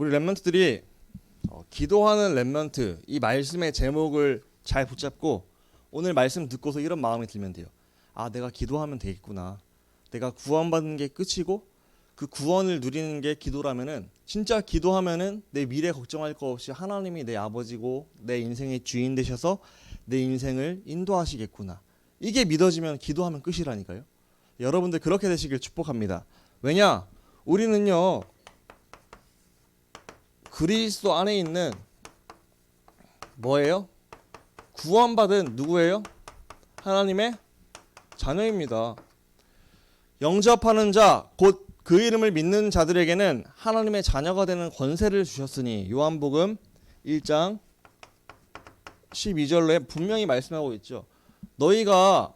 우리 랩런트들이 어, 기도하는 랩런트 이 말씀의 제목을 잘 붙잡고 오늘 말씀 듣고서 이런 마음이 들면 돼요. 아, 내가 기도하면 되겠구나. 내가 구원받는 게 끝이고 그 구원을 누리는 게 기도라면은 진짜 기도하면은 내 미래 걱정할 거 없이 하나님이 내 아버지고 내 인생의 주인 되셔서 내 인생을 인도하시겠구나. 이게 믿어지면 기도하면 끝이라니까요. 여러분들 그렇게 되시길 축복합니다. 왜냐? 우리는요. 그리스도 안에 있는 뭐예요? 구원받은 누구예요? 하나님의 자녀입니다. 영접하는 자, 곧 그 이름을 믿는 자들에게는 하나님의 자녀가 되는 권세를 주셨으니 요한복음 1장 12절에 분명히 말씀하고 있죠. 너희가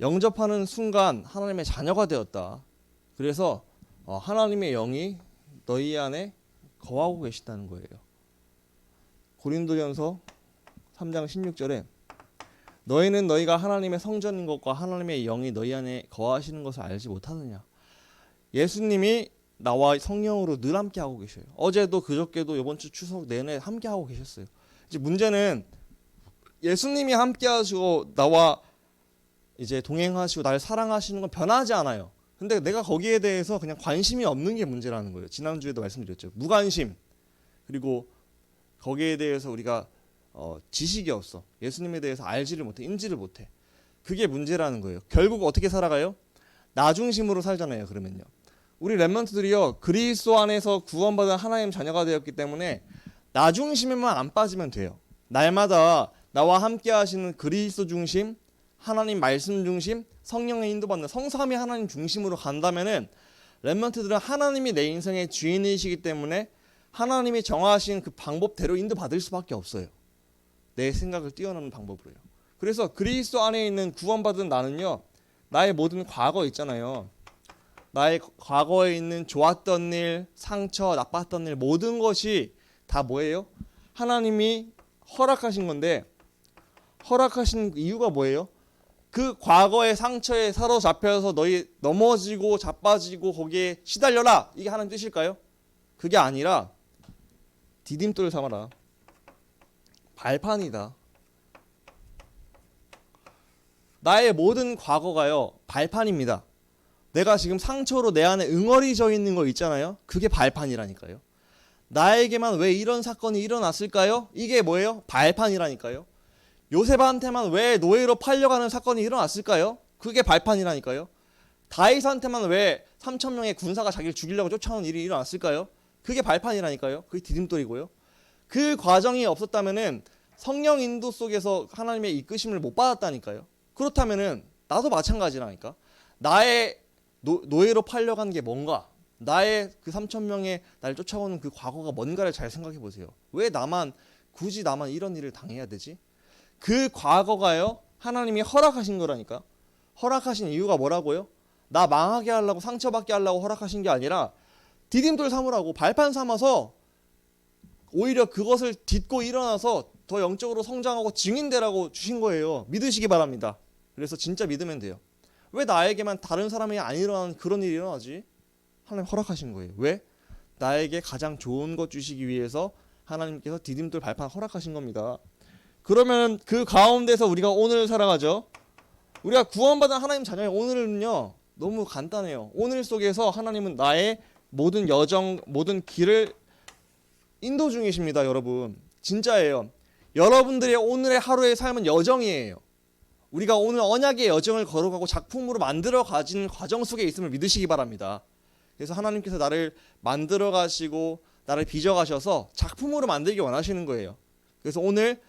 영접하는 순간 하나님의 자녀가 되었다. 그래서 어, 하나님의 영이 너희 안에 거하고 계시다는 거예요. 고린도전서 3장 16절에 너희는 너희가 하나님의 성전인 것과 하나님의 영이 너희 안에 거하시는 것을 알지 못하느냐. 예수님이 나와 성령으로 늘 함께 하고 계셔요. 어제도 그저께도 이번 주 추석 내내 함께 하고 계셨어요. 이제 문제는 예수님이 함께 하시고 나와 이제 동행하시고 나를 사랑하시는 건 변하지 않아요. 근데 내가 거기에 대해서 그냥 관심이 없는 게 문제라는 거예요. 지난주에도 말씀드렸죠. 무관심. 그리고 거기에 대해서 우리가 어, 지식이 없어. 예수님에 대해서 알지를 못해. 인지를 못해. 그게 문제라는 거예요. 결국 어떻게 살아가요? 나 중심으로 살잖아요. 그러면요. 우리 랩런트들이요. 그리스도 안에서 구원받은 하나님 자녀가 되었기 때문에 나 중심에만 안 빠지면 돼요. 날마다 나와 함께 하시는 그리스도 중심, 하나님 말씀 중심, 성령의 인도받는 성삼위 하나님 중심으로 간다면은 랩런트들은 하나님이 내 인생의 주인이시기 때문에 하나님이 정하신 그 방법대로 인도받을 수밖에 없어요. 내 생각을 뛰어넘는 방법으로요. 그래서 그리스도 안에 있는 구원받은 나는요. 나의 모든 과거 있잖아요. 나의 과거에 있는 좋았던 일, 상처, 나빴던 일 모든 것이 다 뭐예요? 하나님이 허락하신 건데 허락하신 이유가 뭐예요? 그 과거의 상처에 사로잡혀서 너희 넘어지고 자빠지고 거기에 시달려라. 이게 하나님 뜻일까요? 그게 아니라 디딤돌 삼아라. 발판이다. 나의 모든 과거가요 발판입니다. 내가 지금 상처로 내 안에 응어리져 있는 거 있잖아요. 그게 발판이라니까요. 나에게만 왜 이런 사건이 일어났을까요? 이게 뭐예요? 발판이라니까요 요셉한테만 왜 노예로 팔려가는 사건이 일어났을까요? 그게 발판이라니까요. 다윗한테만 왜 3천 명의 군사가 자기를 죽이려고 쫓아오는 일이 일어났을까요? 그게 발판이라니까요. 그게 디딤돌이고요. 그 과정이 없었다면은 성령 인도 속에서 하나님의 이끄심을 못 받았다니까요. 그렇다면은 나도 마찬가지라니까. 나의 노, 노예로 팔려간 게 뭔가? 나의 그 3천 명의 날 쫓아오는 그 과거가 뭔가를 잘 생각해 보세요. 왜 나만 굳이 나만 이런 일을 당해야 되지? 그 과거가요 하나님이 허락하신 거라니까 허락하신 이유가 뭐라고요? 나 망하게 하려고 상처받게 하려고 허락하신 게 아니라 디딤돌 삼으라고 발판 삼아서 오히려 그것을 딛고 일어나서 더 영적으로 성장하고 증인되라고 주신 거예요 믿으시기 바랍니다 그래서 진짜 믿으면 돼요 왜 나에게만 다른 사람이 안 일어나는 그런 일이 일어나지? 하나님 허락하신 거예요 왜? 나에게 가장 좋은 것 주시기 위해서 하나님께서 디딤돌 발판 허락하신 겁니다 그러면 그 가운데서 우리가 오늘 살아가죠. 우리가 구원받은 하나님 자녀의 오늘은요 너무 간단해요. 오늘 속에서 하나님은 나의 모든 여정, 모든 길을 인도 중이십니다, 여러분. 진짜예요. 여러분들의 오늘의 하루의 삶은 여정이에요. 우리가 오늘 언약의 여정을 걸어가고 작품으로 만들어 가진 과정 속에 있음을 믿으시기 바랍니다. 그래서 하나님께서 나를 만들어 가시고 나를 빚어 가셔서 작품으로 만들기 원하시는 거예요. 그래서 오늘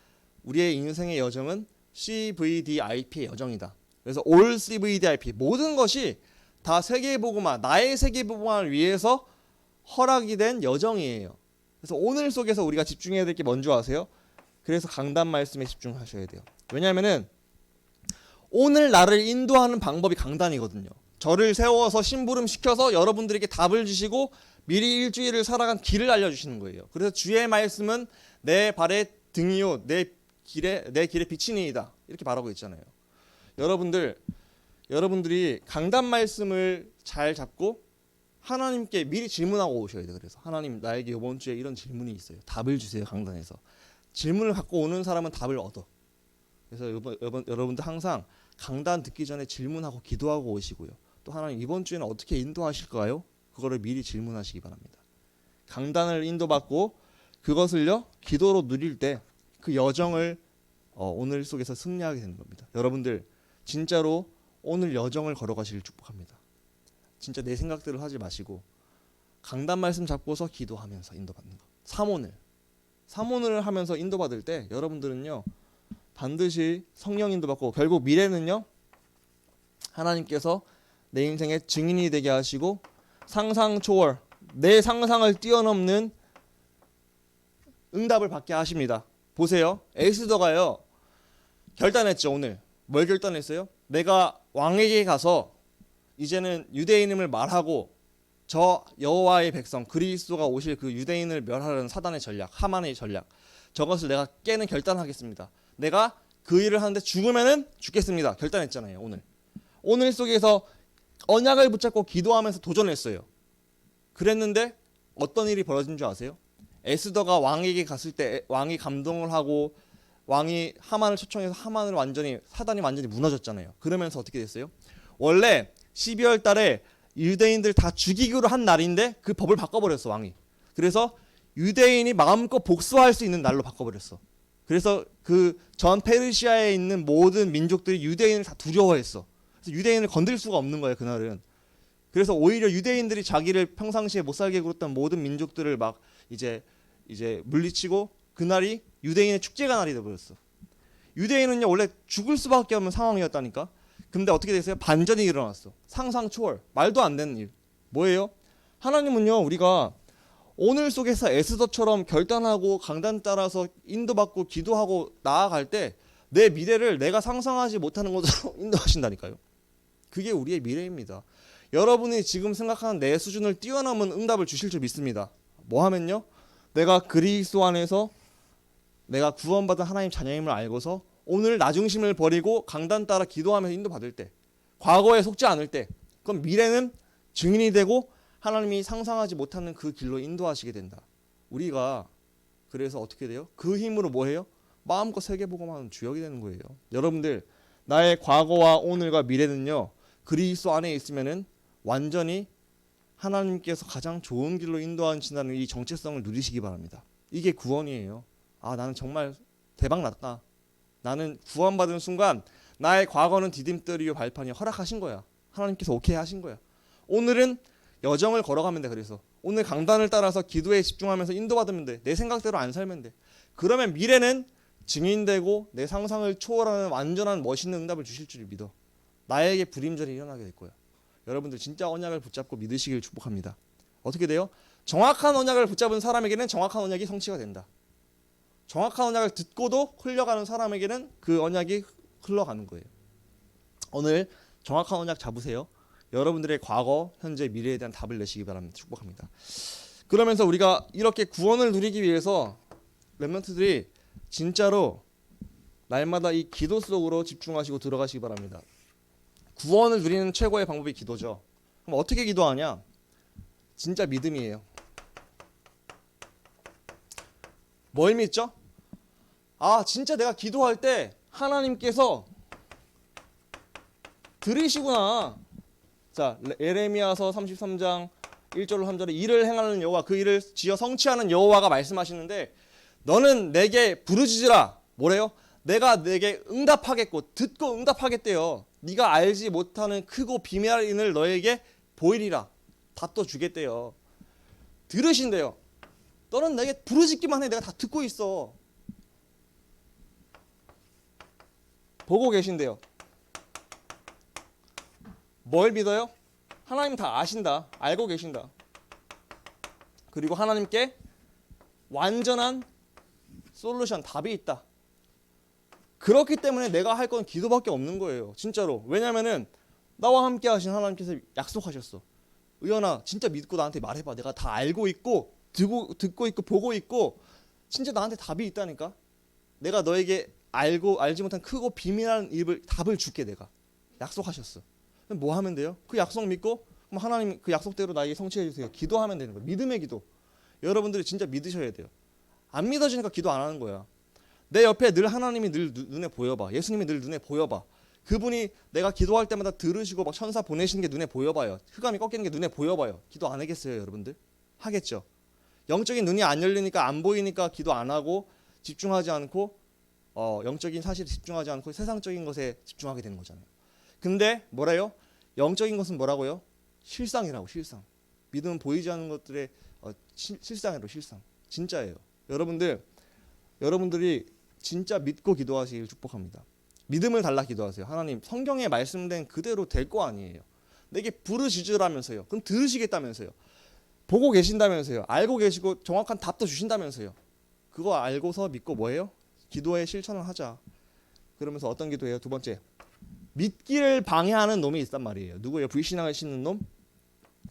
우리의 인생의 여정은 CVDIP의 여정이다. 그래서 올 CVDIP 모든 것이 다 세계보고마 나의 세계보고마를 위해서 허락이 된 여정이에요. 그래서 오늘 속에서 우리가 집중해야 될 게 뭔지 아세요? 그래서 강단 말씀에 집중하셔야 돼요. 왜냐하면은 오늘 나를 인도하는 방법이 강단이거든요. 저를 세워서 심부름 시켜서 여러분들에게 답을 주시고 미리 일주일을 살아간 길을 알려주시는 거예요. 그래서 주의 말씀은 내 발의 등이요 내 길에 내 길에 비치니이다 이렇게 말하고 있잖아요. 여러분들 여러분들이 강단 말씀을 잘 잡고 하나님께 미리 질문하고 오셔야 돼요. 그래서 하나님 나에게 이번 주에 이런 질문이 있어요. 답을 주세요. 강단에서 질문을 갖고 오는 사람은 답을 얻어. 그래서 여러분, 여러분 여러분들 항상 강단 듣기 전에 질문하고 기도하고 오시고요. 또 하나님 이번 주에는 어떻게 인도하실까요? 그거를 미리 질문하시기 바랍니다. 강단을 인도받고 그것을요 기도로 누릴 때 그 여정을 어, 오늘 속에서 승리하게 되는 겁니다. 여러분들 진짜로 오늘 여정을 걸어가시길 축복합니다. 진짜 내 생각대로 하지 마시고 강단 말씀 잡고서 기도하면서 인도받는 거. 삼오늘 삼오늘을 하면서 인도받을 때 여러분들은요 반드시 성령 인도받고 결국 미래는요 하나님께서 내 인생의 증인이 되게 하시고 상상 초월 내 상상을 뛰어넘는 응답을 받게 하십니다. 보세요. 에스더가요. 결단했죠, 오늘. 뭘 결단했어요? 내가 왕에게 가서 이제는 유대인임을 말하고 저 여호와의 백성 그리스도가 오실 그 유대인을 멸하려는 사단의 전략, 하만의 전략. 저것을 내가 깨는 결단하겠습니다. 내가 그 일을 하는데 죽으면은 죽겠습니다. 결단했잖아요, 오늘. 오늘 속에서 언약을 붙잡고 기도하면서 도전했어요. 그랬는데 어떤 일이 벌어진 줄 아세요? 에스더가 왕에게 갔을 때 왕이 감동을 하고 왕이 하만을 초청해서 하만을 완전히 사단이 완전히 무너졌잖아요. 그러면서 어떻게 됐어요? 원래 12월 달에 유대인들 다 죽이기로 한 날인데 그 법을 바꿔버렸어 왕이. 그래서 유대인이 마음껏 복수할 수 있는 날로 바꿔버렸어. 그래서 그 전 페르시아에 있는 모든 민족들이 유대인을 다 두려워했어. 그래서 유대인을 건들 수가 없는 거예요 그날은. 그래서 오히려 유대인들이 자기를 평상시에 못 살게 굴었던 모든 민족들을 막 이제 이제 물리치고 그날이 유대인의 축제가 날이 되버렸어. 유대인은요 원래 죽을 수밖에 없는 상황이었다니까. 근데 어떻게 됐어요? 반전이 일어났어. 상상 초월. 말도 안 되는 일. 뭐예요? 하나님은요 우리가 오늘 속에서 에스더처럼 결단하고 강단 따라서 인도받고 기도하고 나아갈 때 내 미래를 내가 상상하지 못하는 것으로 인도하신다니까요. 그게 우리의 미래입니다. 여러분이 지금 생각하는 내 수준을 뛰어넘은 응답을 주실 줄 믿습니다. 뭐 하면요? 내가 그리스도 안에서 내가 구원받은 하나님 자녀임을 알고서 오늘 나 중심을 버리고 강단 따라 기도하면서 인도받을 때 과거에 속지 않을 때 그럼 미래는 증인이 되고 하나님이 상상하지 못하는 그 길로 인도하시게 된다. 우리가 그래서 어떻게 돼요? 그 힘으로 뭐 해요? 마음껏 세계복음하는 주역이 되는 거예요. 여러분들 나의 과거와 오늘과 미래는요. 그리스도 안에 있으면은 완전히 하나님께서 가장 좋은 길로 인도하신다는 이 정체성을 누리시기 바랍니다. 이게 구원이에요. 아 나는 정말 대박 났다. 나는 구원받은 순간 나의 과거는 디딤돌이요 발판이 허락하신 거야. 하나님께서 오케이 하신 거야. 오늘은 여정을 걸어가면 돼. 그래서 오늘 강단을 따라서 기도에 집중하면서 인도받으면 돼. 내 생각대로 안 살면 돼. 그러면 미래는 증인되고 내 상상을 초월하는 완전한 멋있는 응답을 주실 줄 믿어. 나에게 불임절이 일어나게 될 거야. 여러분들 진짜 언약을 붙잡고 믿으시길 축복합니다. 어떻게 돼요? 정확한 언약을 붙잡은 사람에게는 정확한 언약이 성취가 된다. 정확한 언약을 듣고도 흘려가는 사람에게는 그 언약이 흘러가는 거예요. 오늘 정확한 언약 잡으세요. 여러분들의 과거, 현재, 미래에 대한 답을 내시기 바랍니다. 축복합니다. 그러면서 우리가 이렇게 구원을 누리기 위해서 렘넌트들이 진짜로 날마다 이 기도 속으로 집중하시고 들어가시기 바랍니다. 구원을 누리는 최고의 방법이 기도죠. 그럼 어떻게 기도하냐? 진짜 믿음이에요. 뭘 믿죠? 아, 진짜 내가 기도할 때 하나님께서 들으시구나. 자, 에레미야서 33장 1절로 3절에 일을 행하는 여호와 그 일을 지어 성취하는 여호와가 말씀하시는데 너는 내게 부르짖으라. 뭐래요? 내가 내게 응답하겠고 듣고 응답하겠대요. 네가 알지 못하는 크고 비밀한 일을 너에게 보이리라. 다 또 주겠대요. 들으신대요. 너는 내게 부르짖기만 해. 내가 다 듣고 있어. 보고 계신대요. 뭘 믿어요? 하나님 다 아신다. 알고 계신다. 그리고 하나님께 완전한 솔루션, 답이 있다. 그렇기 때문에 내가 할 건 기도밖에 없는 거예요. 진짜로. 왜냐면은 나와 함께 하신 하나님께서 약속하셨어. 의연아, 진짜 믿고 나한테 말해봐. 내가 다 알고 있고 듣고 듣고 있고 보고 있고 진짜 나한테 답이 있다니까. 내가 너에게 알고 알지 못한 크고 비밀한 입을 답을 줄게 내가. 약속하셨어. 그럼 뭐 하면 돼요? 그 약속 믿고 그럼 하나님 그 약속대로 나에게 성취해 주세요. 기도하면 되는 거예요. 믿음의 기도. 여러분들이 진짜 믿으셔야 돼요. 안 믿어지니까 기도 안 하는 거야. 내 옆에 늘 하나님이 늘 눈- 눈에 보여봐. 예수님이 늘 눈에 보여봐. 그분이 내가 기도할 때마다 들으시고 막 천사 보내시는 게 눈에 보여봐요. 흑암이 꺾이는 게 눈에 보여봐요. 기도 안 하겠어요, 여러분들? 하겠죠. 영적인 눈이 안 열리니까 안 보이니까 기도 안 하고 집중하지 않고 어, 영적인 사실에 집중하지 않고 세상적인 것에 집중하게 되는 거잖아요. 근데 뭐래요? 영적인 것은 뭐라고요? 실상이라고 실상. 믿음은 보이지 않는 것들의 어, 실, 실상이라고 실상. 진짜예요. 여러분들 여러분들이 진짜 믿고 기도하시길 축복합니다. 믿음을 달라 기도하세요. 하나님 성경에 말씀된 그대로 될 거 아니에요. 내게 부르짖으라면서요. 그럼 들으시겠다면서요. 보고 계신다면서요. 알고 계시고 정확한 답도 주신다면서요. 그거 알고서 믿고 뭐예요? 기도에 실천을 하자. 그러면서 어떤 기도예요? 두 번째. 믿기를 방해하는 놈이 있단 말이에요. 누구예요? 불신앙을 싣는 놈?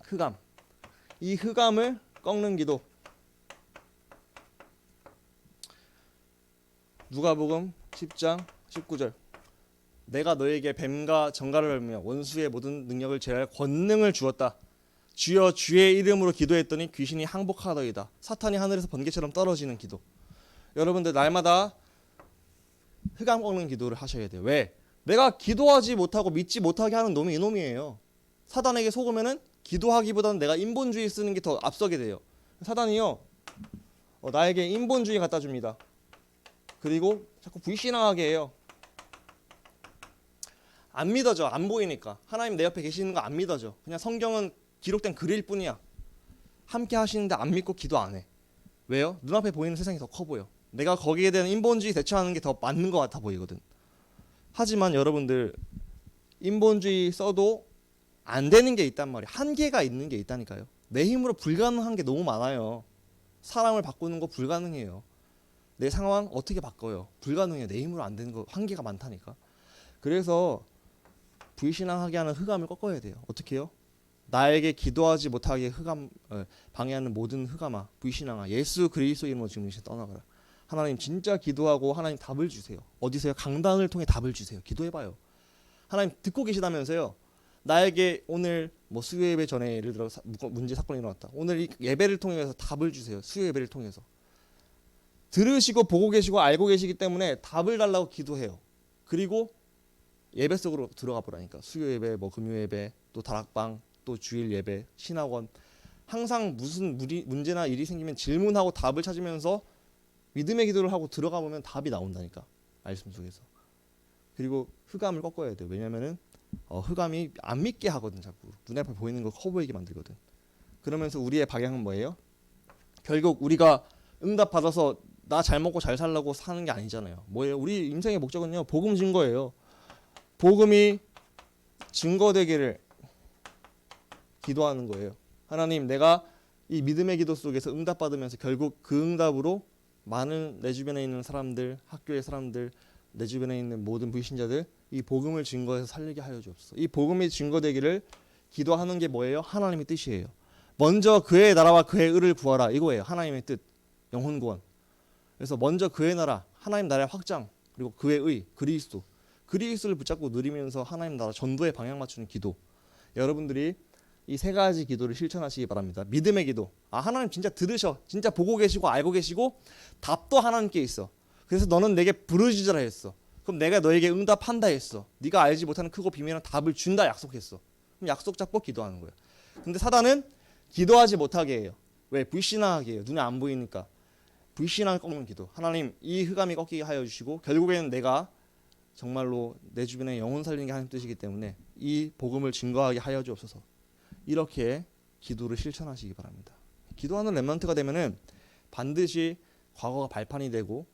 흑암. 이 흑암을 꺾는 기도. 누가복음 10장 19절. 내가 너에게 뱀과 정갈을 밟으며 원수의 모든 능력을 제할 권능을 주었다. 주여 주의 이름으로 기도했더니 귀신이 항복하더이다. 사탄이 하늘에서 번개처럼 떨어지는 기도. 여러분들 날마다 흑암 꺾는 기도를 하셔야 돼요. 왜? 내가 기도하지 못하고 믿지 못하게 하는 놈이 이놈이에요. 사단에게 속으면은 기도하기보다는 내가 인본주의 쓰는 게 더 앞서게 돼요. 사단이요. 어, 나에게 인본주의 갖다 줍니다. 그리고 자꾸 불신앙하게 해요. 안 믿어져. 안 보이니까. 하나님 내 옆에 계시는 거 안 믿어져. 그냥 성경은 기록된 글일 뿐이야. 함께 하시는데 안 믿고 기도 안 해. 왜요? 눈앞에 보이는 세상이 더 커 보여. 내가 거기에 대한 인본주의 대처하는 게 더 맞는 것 같아 보이거든. 하지만 여러분들 인본주의 써도 안 되는 게 있단 말이야. 한계가 있는 게 있다니까요. 내 힘으로 불가능한 게 너무 많아요. 사람을 바꾸는 거 불가능해요. 내 상황 어떻게 바꿔요? 불가능해요. 내 힘으로 안 되는 거 한계가 많다니까. 그래서 불신앙하게 하는 흑암을 꺾어야 돼요. 어떻게 해요? 나에게 기도하지 못하게 흑암 어, 방해하는 모든 흑암아 불신앙아 예수 그리스도 이름으로 지금 이제 떠나가라. 하나님 진짜 기도하고 하나님 답을 주세요. 어디서요? 강단을 통해 답을 주세요. 기도해봐요. 하나님 듣고 계시다면서요. 나에게 오늘 뭐 수요 예배 전에 예를 들어 문제 사건이 일어났다. 오늘 이 예배를 통해서 답을 주세요. 수요 예배를 통해서 들으시고 보고 계시고 알고 계시기 때문에 답을 달라고 기도해요. 그리고 예배 속으로 들어가 보라니까. 수요 예배, 뭐 금요 예배, 또 다락방, 또 주일 예배, 신학원. 항상 무슨 문제나 일이 생기면 질문하고 답을 찾으면서 믿음의 기도를 하고 들어가 보면 답이 나온다니까. 말씀 속에서. 그리고 흑암을 꺾어야 돼요. 왜냐면은 어, 흑암이 안 믿게 하거든 자꾸. 눈앞에 보이는 거커 보이게 만들거든. 그러면서 우리의 방향은 뭐예요? 결국 우리가 응답 받아서 나 잘 먹고 잘 살라고 사는 게 아니잖아요 뭐예요 우리 인생의 목적은요 복음 증거예요 복음이 증거되기를 기도하는 거예요 하나님 내가 이 믿음의 기도 속에서 응답 받으면서 결국 그 응답으로 많은 내 주변에 있는 사람들, 학교의 사람들, 내 주변에 있는 모든 불신자들 이 복음을 증거해서 살리게 하여 주옵소서. 이 복음이 증거되기를 기도하는 게 뭐예요? 하나님의 뜻이에요. 먼저 그의 나라와 그의 의를 구하라 이거예요. 하나님의 뜻, 영혼 구원. 그래서 먼저 그의 나라, 하나님 나라의 확장, 그리고 그의 의, 그리스도. 그리스도를 붙잡고 누리면서 하나님 나라 전도에 방향 맞추는 기도. 여러분들이 이 세 가지 기도를 실천하시기 바랍니다. 믿음의 기도. 아 하나님 진짜 들으셔. 진짜 보고 계시고 알고 계시고 답도 하나님께 있어. 그래서 너는 내게 부르짖으라 했어. 그럼 내가 너에게 응답한다 했어. 네가 알지 못하는 크고 비밀한 답을 준다 약속했어. 그럼 약속 잡고 기도하는 거야. 근데 사단은 기도하지 못하게 해요. 왜? 불신앙하게 해요. 눈에 안 보이니까. 불신앙을 꺾는 기도. 하나님 이 흑암이 꺾이게 하여 주시고 결국에는 내가 정말로 내 주변에 영혼 살리는 게 하나님 뜻이기 때문에 이 복음을 증거하게 하여 주옵소서. 이렇게 기도를 실천하시기 바랍니다. 기도하는 렘넌트가 되면은 반드시 과거가 발판이 되고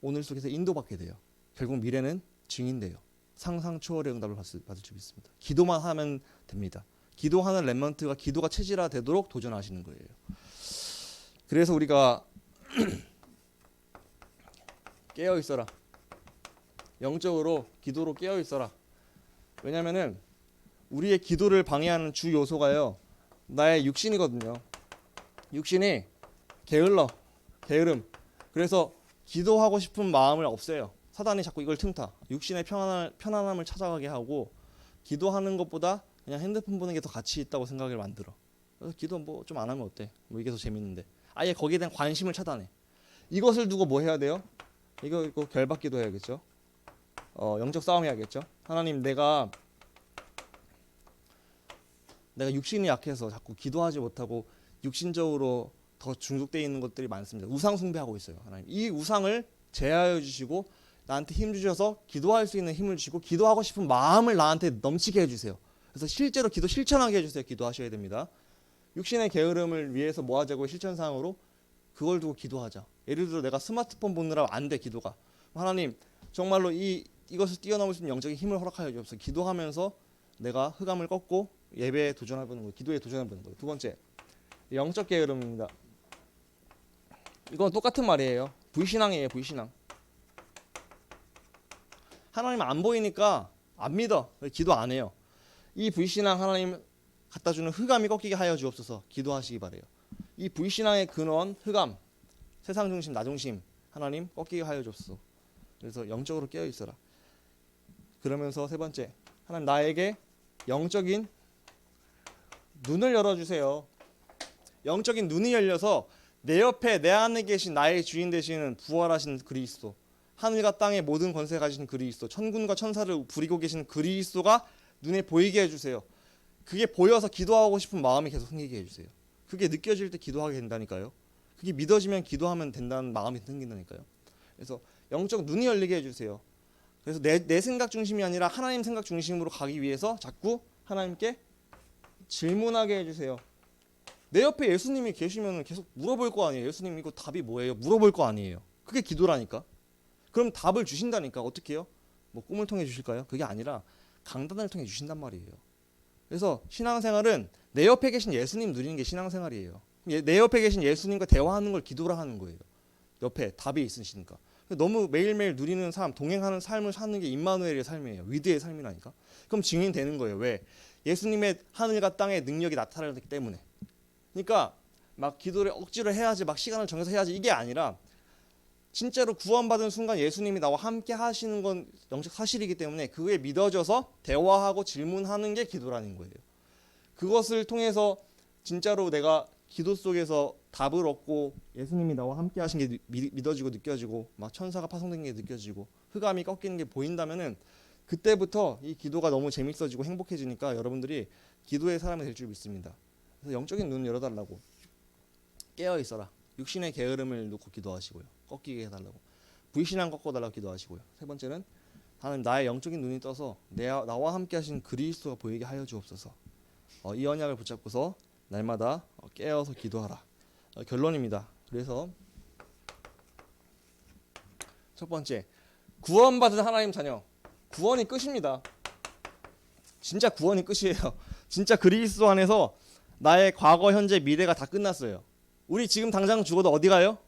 오늘 속에서 인도받게 돼요. 결국 미래는 증인돼요. 상상 초월의 응답을 받을, 받을 줄 믿습니다. 기도만 하면 됩니다. 기도하는 렘넌트가 기도가 체질화 되도록 도전하시는 거예요. 그래서 우리가 깨어 있어라. 영적으로 기도로 깨어 있어라. 왜냐면은 우리의 기도를 방해하는 주 요소가요. 나의 육신이거든요. 육신이 게을러, 게으름. 그래서 기도하고 싶은 마음을 없애요. 사단이 자꾸 이걸 틈타. 육신의 편안함, 편안함을 찾아가게 하고 기도하는 것보다 그냥 핸드폰 보는 게 더 가치 있다고 생각을 만들어. 그래서 기도 뭐 좀 안 하면 어때? 뭐 이게 더 재밌는데. 아예 거기에 대한 관심을 차단해. 이것을 두고 뭐 해야 돼요? 이거 이거 결박기도 해야겠죠. 어 영적 싸움 해야겠죠. 하나님 내가 내가 육신이 약해서 자꾸 기도하지 못하고 육신적으로 더 중독돼 있는 것들이 많습니다. 우상 숭배하고 있어요. 하나님 이 우상을 제하여 주시고 나한테 힘 주셔서 기도할 수 있는 힘을 주시고 기도하고 싶은 마음을 나한테 넘치게 해주세요. 그래서 실제로 기도 실천하게 해주세요. 기도하셔야 됩니다. 육신의 게으름을 위해서 뭐 하자고 실천 사항으로 그걸 두고 기도하자. 예를 들어 내가 스마트폰 보느라 안 돼 기도가. 하나님 정말로 이 이것을 뛰어넘을 수 있는 영적인 힘을 허락하여 주옵소서. 기도하면서 내가 흑암을 꺾고 예배에 도전해 보는 거예요. 기도에 도전해 보는 거예요. 두 번째 영적 게으름입니다. 이건 똑같은 말이에요. 불신앙이에요. 불신앙. 하나님 안 보이니까 안 믿어. 기도 안 해요. 이 불신앙 하나님 갖다 주는 흑암이 꺾이게 하여 주옵소서. 기도하시기 바래요. 이 불신앙의 근원 흑암, 세상 중심, 나 중심 하나님 꺾이게 하여 주옵소서. 그래서 영적으로 깨어 있어라. 그러면서 세 번째 하나님 나에게 영적인 눈을 열어 주세요. 영적인 눈이 열려서 내 옆에 내 안에 계신 나의 주인 되시는 부활하신 그리스도 하늘과 땅의 모든 권세 가지신 그리스도 천군과 천사를 부리고 계신 그리스도가 눈에 보이게 해주세요. 그게 보여서 기도하고 싶은 마음이 계속 생기게 해주세요. 그게 느껴질 때 기도하게 된다니까요. 그게 믿어지면 기도하면 된다는 마음이 생긴다니까요. 그래서 영적 눈이 열리게 해주세요. 그래서 내, 내 생각 중심이 아니라 하나님 생각 중심으로 가기 위해서 자꾸 하나님께 질문하게 해주세요. 내 옆에 예수님이 계시면 계속 물어볼 거 아니에요. 예수님 이거 답이 뭐예요? 물어볼 거 아니에요. 그게 기도라니까. 그럼 답을 주신다니까 어떻게 해요? 뭐 꿈을 통해 주실까요? 그게 아니라 강단을 통해 주신단 말이에요. 그래서 신앙생활은 내 옆에 계신 예수님 누리는 게 신앙생활이에요. 예- 내 옆에 계신 예수님과 대화하는 걸 기도라 하는 거예요. 옆에 답이 있으시니까. 너무 매일매일 누리는 삶, 동행하는 삶을 사는 게 임마누엘의 삶이에요. 위드의 삶이라니까. 그럼 증인 되는 거예요. 왜? 예수님의 하늘과 땅의 능력이 나타나기 때문에. 그러니까 막 기도를 억지로 해야지, 막 시간을 정해서 해야지 이게 아니라 진짜로 구원받은 순간 예수님이 나와 함께 하시는 건 영적 사실이기 때문에 그에 믿어져서 대화하고 질문하는 게 기도라는 거예요. 그것을 통해서 진짜로 내가 기도 속에서 답을 얻고 예수님이 나와 함께 하신 게 미- 믿어지고 느껴지고 막 천사가 파송된 게 느껴지고 흑암이 꺾이는 게 보인다면은 그때부터 이 기도가 너무 재밌어지고 행복해지니까 여러분들이 기도의 사람이 될 줄 믿습니다. 그래서 영적인 눈 열어달라고 깨어 있어라. 육신의 게으름을 놓고 기도하시고요. 꺾이게 해달라고. 불신앙 꺾어달라고 기도하시고요. 세 번째는 하나님 나의 영적인 눈이 떠서 내 나와 함께 하신 그리스도가 보이게 하여 주옵소서. 어, 이 언약을 붙잡고서 날마다 어, 깨어서 기도하라. 어, 결론입니다. 그래서 첫 번째 구원받은 하나님 자녀 구원이 끝입니다. 진짜 구원이 끝이에요. 진짜 그리스도 안에서 나의 과거, 현재, 미래가 다 끝났어요. 우리 지금 당장 죽어도 어디 가요?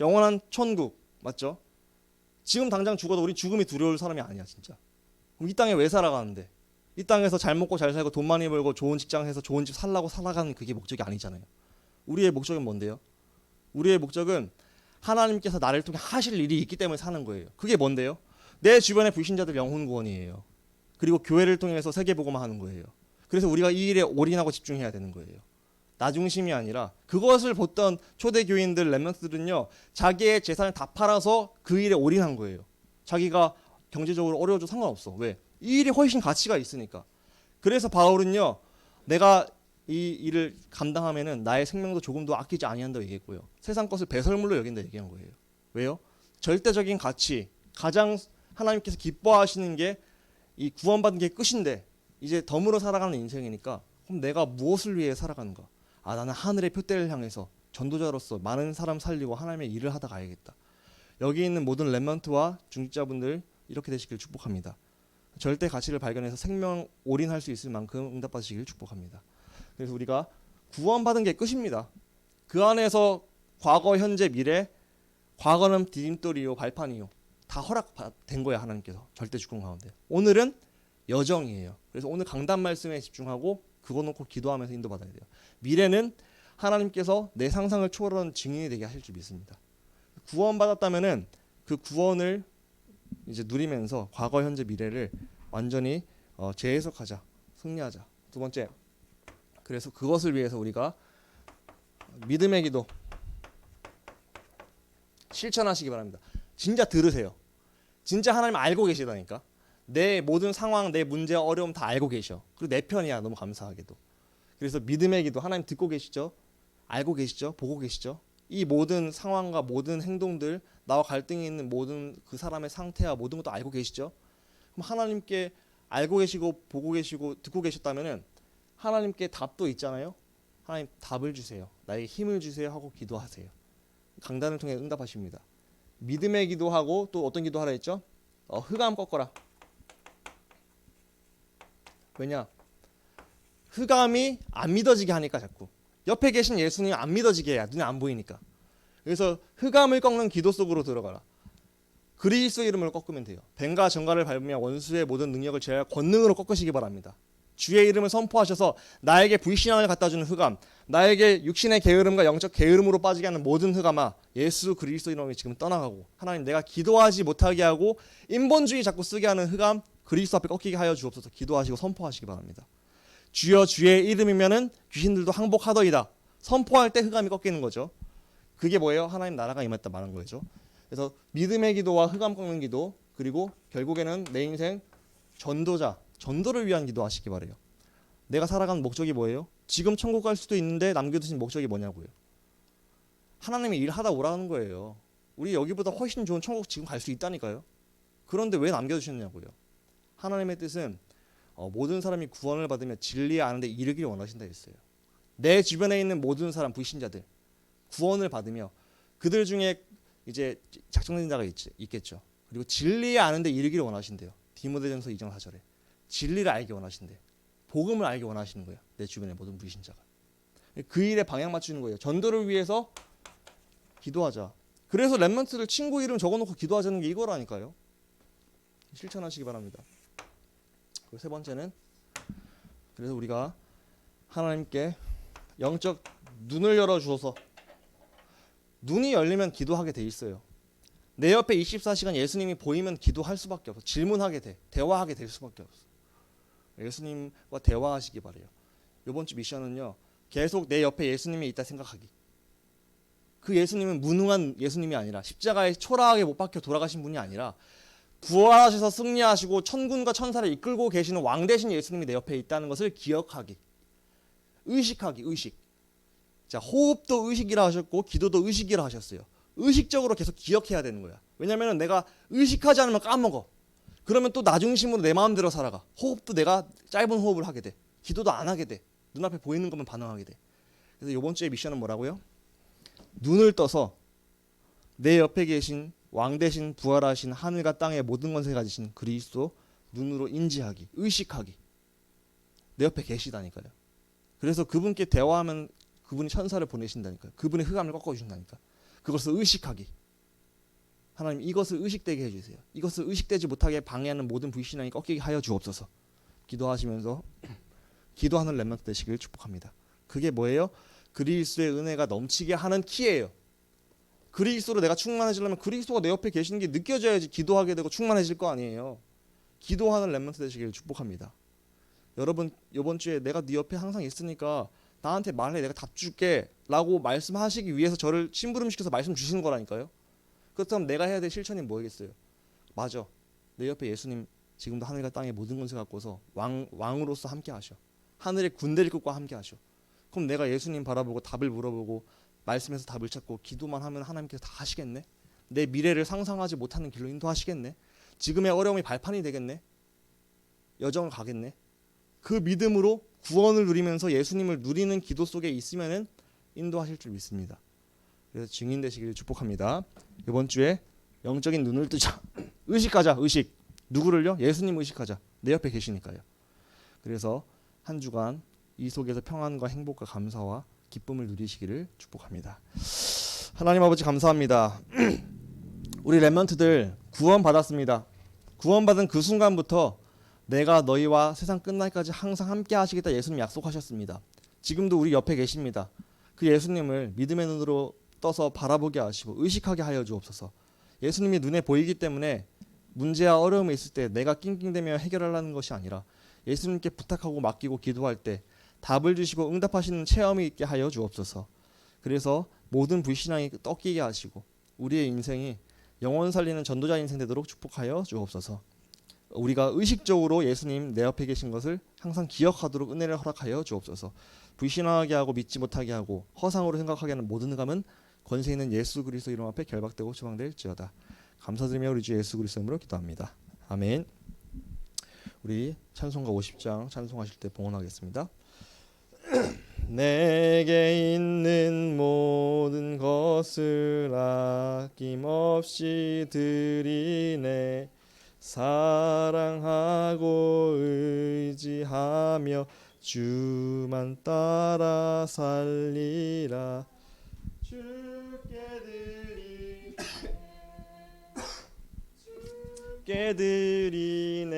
영원한 천국 맞죠? 지금 당장 죽어도 우리 죽음이 두려울 사람이 아니야 진짜. 그럼 이 땅에 왜 살아가는데? 이 땅에서 잘 먹고 잘 살고 돈 많이 벌고 좋은 직장 해서 좋은 집 살라고 살아가는 그게 목적이 아니잖아요. 우리의 목적은 뭔데요? 우리의 목적은 하나님께서 나를 통해 하실 일이 있기 때문에 사는 거예요. 그게 뭔데요? 내 주변의 불신자들 영혼 구원이에요. 그리고 교회를 통해서 세계 보고만 하는 거예요. 그래서 우리가 이 일에 올인하고 집중해야 되는 거예요. 나 중심이 아니라 그것을 보던 초대 교인들 렘넌트들은요 자기의 재산을 다 팔아서 그 일에 올인한 거예요. 자기가 경제적으로 어려워도 상관없어. 왜? 이 일이 훨씬 가치가 있으니까. 그래서 바울은요 내가 이 일을 감당하면은 나의 생명도 조금도 아끼지 아니한다고 얘기했고요. 세상 것을 배설물로 여긴다 얘기한 거예요. 왜요? 절대적인 가치, 가장 하나님께서 기뻐하시는 게 이 구원받은 게 끝인데 이제 덤으로 살아가는 인생이니까 그럼 내가 무엇을 위해 살아가는가? 아 나는 하늘의 표대를 향해서 전도자로서 많은 사람 살리고 하나님의 일을 하다 가야겠다. 여기 있는 모든 렘넌트와 중직자분들 이렇게 되시길 축복합니다. 절대 가치를 발견해서 생명 올인할 수 있을 만큼 응답받으시길 축복합니다. 그래서 우리가 구원받은 게 끝입니다. 그 안에서 과거, 현재, 미래, 과거는 디딤돌이요, 발판이요. 다 허락된 거야 하나님께서 절대 주권 가운데. 오늘은 여정이에요. 그래서 오늘 강단 말씀에 집중하고 그거 놓고 기도하면서 인도받아야 돼요. 미래는 하나님께서 내 상상을 초월하는 증인이 되게 하실 줄 믿습니다. 구원받았다면은 그 구원을 이제 누리면서 과거, 현재, 미래를 완전히 어, 재해석하자, 승리하자. 두 번째. 그래서 그것을 위해서 우리가 믿음의 기도 실천하시기 바랍니다. 진짜 들으세요. 진짜 하나님 알고 계시다니까. 내 모든 상황, 내 문제, 어려움 다 알고 계셔. 그리고 내 편이야. 너무 감사하게도. 그래서 믿음의 기도 하나님 듣고 계시죠? 알고 계시죠? 보고 계시죠? 이 모든 상황과 모든 행동들, 나와 갈등이 있는 모든 그 사람의 상태와 모든 것도 알고 계시죠? 그럼 하나님께 알고 계시고 보고 계시고 듣고 계셨다면은 하나님께 답도 있잖아요. 하나님 답을 주세요. 나에게 힘을 주세요 하고 기도하세요. 강단을 통해 응답하십니다. 믿음의 기도하고 또 어떤 기도하라 했죠? 어, 흑암 꺾어라. 왜냐? 흑암이 안 믿어지게 하니까 자꾸 옆에 계신 예수님 안 믿어지게 해야 눈에 안 보이니까. 그래서 흑암을 꺾는 기도 속으로 들어가라. 그리스도 이름을 꺾으면 돼요. 뱀과 정갈을 밟으며 원수의 모든 능력을 제할 권능으로 꺾으시기 바랍니다. 주의 이름을 선포하셔서 나에게 불신앙을 갖다 주는 흑암, 나에게 육신의 게으름과 영적 게으름으로 빠지게 하는 모든 흑암아, 예수 그리스도 이름이 지금 떠나가고 하나님 내가 기도하지 못하게 하고 인본주의 자꾸 쓰게 하는 흑암 그리스도 앞에 꺾이게 하여 주옵소서. 기도하시고 선포하시기 바랍니다. 주여 주의 이름이면은 귀신들도 항복하더이다. 선포할 때 흑암이 꺾이는 거죠. 그게 뭐예요? 하나님 나라가 임했다 말한 거죠. 그래서 믿음의 기도와 흑암 꺾는 기도 그리고 결국에는 내 인생 전도자 전도를 위한 기도하시기 바래요. 내가 살아가는 목적이 뭐예요? 지금 천국 갈 수도 있는데 남겨두신 목적이 뭐냐고요. 하나님이 일하다 오라는 거예요. 우리 여기보다 훨씬 좋은 천국 지금 갈 수 있다니까요. 그런데 왜 남겨두셨냐고요. 하나님의 뜻은 어, 모든 사람이 구원을 받으며 진리에 아는데 이르기를 원하신다 했어요. 내 주변에 있는 모든 사람 불신자들 구원을 받으며 그들 중에 이제 작정된 자가 있, 있겠죠. 그리고 진리에 아는데 이르기를 원하신대요. 디모데전서 2장 4절에 진리를 알기 원하신대. 복음을 알기 원하시는 거예요. 내 주변의 모든 불신자가. 그 일에 방향 맞추는 거예요. 전도를 위해서 기도하자. 그래서 랩런트를 친구 이름 적어놓고 기도하자는 게 이거라니까요. 실천하시기 바랍니다. 그리고 세 번째는 그래서 우리가 하나님께 영적 눈을 열어 주어서 눈이 열리면 기도하게 돼 있어요. 내 옆에 24시간 예수님이 보이면 기도할 수밖에 없어. 질문하게 돼. 대화하게 될 수밖에 없어. 예수님과 대화하시기 바래요. 이번 주 미션은요. 계속 내 옆에 예수님이 있다 생각하기. 그 예수님은 무능한 예수님이 아니라 십자가에 초라하게 못 박혀 돌아가신 분이 아니라 부활하셔서 승리하시고 천군과 천사를 이끌고 계시는 왕 대신 예수님이 내 옆에 있다는 것을 기억하기. 의식하기, 의식. 자, 호흡도 의식이라 하셨고 기도도 의식이라 하셨어요. 의식적으로 계속 기억해야 되는 거야. 왜냐면 내가 의식하지 않으면 까먹어. 그러면 또 나중심으로 내 마음대로 살아가. 호흡도 내가 짧은 호흡을 하게 돼. 기도도 안 하게 돼. 눈앞에 보이는 것만 반응하게 돼. 그래서 이번 주의 미션은 뭐라고요? 눈을 떠서 내 옆에 계신 왕 대신 부활하신 하늘과 땅의 모든 권세 가지신 그리스도 눈으로 인지하기, 의식하기. 내 옆에 계시다니까요. 그래서 그분께 대화하면 그분이 천사를 보내신다니까요. 그분의 흑암을 꺾어 주신다니까. 그것을 의식하기. 하나님 이것을 의식되게 해주세요. 이것을 의식되지 못하게 방해하는 모든 불신앙이 꺾이게 하여 주옵소서. 기도하시면서 기도하는 렘넌트 되시길 축복합니다. 그게 뭐예요? 그리스도의 은혜가 넘치게 하는 키예요. 그리스도로 내가 충만해지려면 그리스도가 내 옆에 계시는 게 느껴져야지 기도하게 되고 충만해질 거 아니에요. 기도하는 렘넌트 되시길 축복합니다. 여러분 이번 주에 내가 네 옆에 항상 있으니까 나한테 말해 내가 답 줄게라고 말씀하시기 위해서 저를 심부름시켜서 말씀 주시는 거라니까요. 그렇다면 내가 해야 될 실천이 뭐겠어요? 맞아. 내 옆에 예수님 지금도 하늘과 땅의 모든 권세 갖고서 왕 왕으로서 함께 하셔. 하늘의 군대를 끌고 함께 하셔. 그럼 내가 예수님 바라보고 답을 물어보고 말씀에서 답을 찾고 기도만 하면 하나님께서 다 하시겠네. 내 미래를 상상하지 못하는 길로 인도하시겠네. 지금의 어려움이 발판이 되겠네. 여정을 가겠네. 그 믿음으로 구원을 누리면서 예수님을 누리는 기도 속에 있으면은 인도하실 줄 믿습니다. 그래서 증인 되시기를 축복합니다. 이번 주에 영적인 눈을 뜨자. 의식하자. 의식. 누구를요? 예수님 의식하자. 내 옆에 계시니까요. 그래서 한 주간 이 속에서 평안과 행복과 감사와 기쁨을 누리시기를 축복합니다. 하나님 아버지 감사합니다. 우리 렘넌트들 구원 받았습니다. 구원 받은 그 순간부터 내가 너희와 세상 끝날까지 항상 함께 하시겠다 예수님 약속하셨습니다. 지금도 우리 옆에 계십니다. 그 예수님을 믿음의 눈으로 떠서 바라보게 하시고 의식하게 하여 주옵소서. 예수님이 눈에 보이기 때문에 문제와 어려움이 있을 때 내가 낑낑대며 해결하려는 것이 아니라 예수님께 부탁하고 맡기고 기도할 때 답을 주시고 응답하시는 체험이 있게 하여 주옵소서. 그래서 모든 불신앙이 꺾이게 하시고 우리의 인생이 영원 살리는 전도자 인생 되도록 축복하여 주옵소서. 우리가 의식적으로 예수님 내 옆에 계신 것을 항상 기억하도록 은혜를 허락하여 주옵소서. 불신앙하게 하고 믿지 못하게 하고 허상으로 생각하게 하는 모든 감은 권세 있는 예수 그리스도 이름 앞에 결박되고 추방될지어다. 감사드리며 우리 주 예수 그리스도 이름으로 기도합니다. 아멘. 우리 찬송가 50장 찬송하실 때 봉헌하겠습니다. 내게 있는 모든 것을 아낌없이 드리네. 사랑하고 의지하며 주만 따라 살리라. 주께 드리 주께 드리네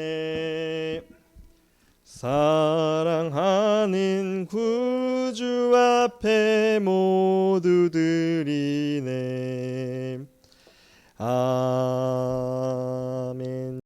사랑하는 구주 앞에 모두 드리네. 아멘.